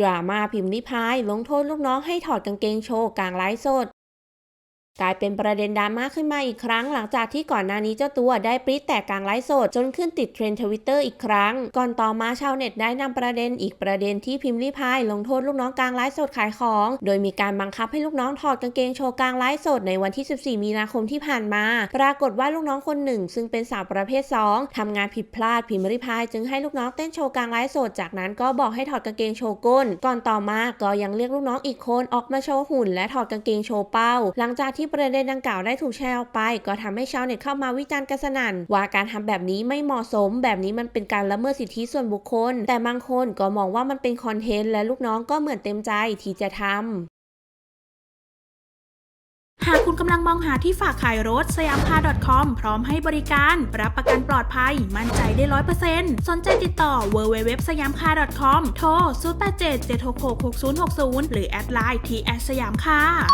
ดราม่าพิมพ์ริพายลงโทษลูกน้องให้ถอดกางเกงโชว์กลางไลฟ์สด กลายเป็นประเด็นดราม่าขึ้นมาอีกครั้ง หลังจากที่ก่อนหน้านี้เจ้าตัวได้ปริ้แตกกลางไลฟ์สดจนขึ้นติดเทรนด์ทวิตเตอร์อีกครั้ง ก่อนต่อมาชาวเน็ตได้นำประเด็นอีกประเด็นที่พิมพ์ริพายลงโทษลูกน้องกลางไลฟ์สดขายของ โดยมีการบังคับให้ลูกน้องถอดกางเกงโชว์กลางไลฟ์สดในวันที่ 14 มีนาคมที่ผ่านมา ปรากฏว่าลูกน้องคนหนึ่ง ซึ่งเป็นสาวประเภท 2ทำงานผิดพลาดพิมพ์ริพายจึงให้ลูกน้องเต้นโชว์กลางไลฟ์สดจากนั้นก็บอกให้ถอดกางเกงโชว์ก้น ก่อนต่อมาก็ยังเรียกลูกน้องอีกคนออกมาโชว์หุ่น และถอดกางเกงโชว์เป้า หลังจากที่ประเด็นดังกล่าวได้ถูกแชร์ออกไป ก็ทำให้ชาวเน็ตเข้ามาวิจารณ์กันสนั่นว่าการทำแบบนี้ไม่เหมาะสม แบบนี้มันเป็นการละเมิดสิทธิส่วนบุคคล แต่บางคนก็มองว่ามันเป็นคอนเทนต์และลูกน้องก็เหมือนเต็มใจที่จะทำหากคุณกำลังมองหาที่ฝากขายรถสยามคาร์ .com พร้อมให้บริการ รับประกันปลอดภัย มั่นใจได้ร้อยเปอร์เซ็นต์สนใจติดต่อ www สยามคาร์ .com โทร 087 766 6060 หรือแอดไลน์ที่แอดสยามคาร์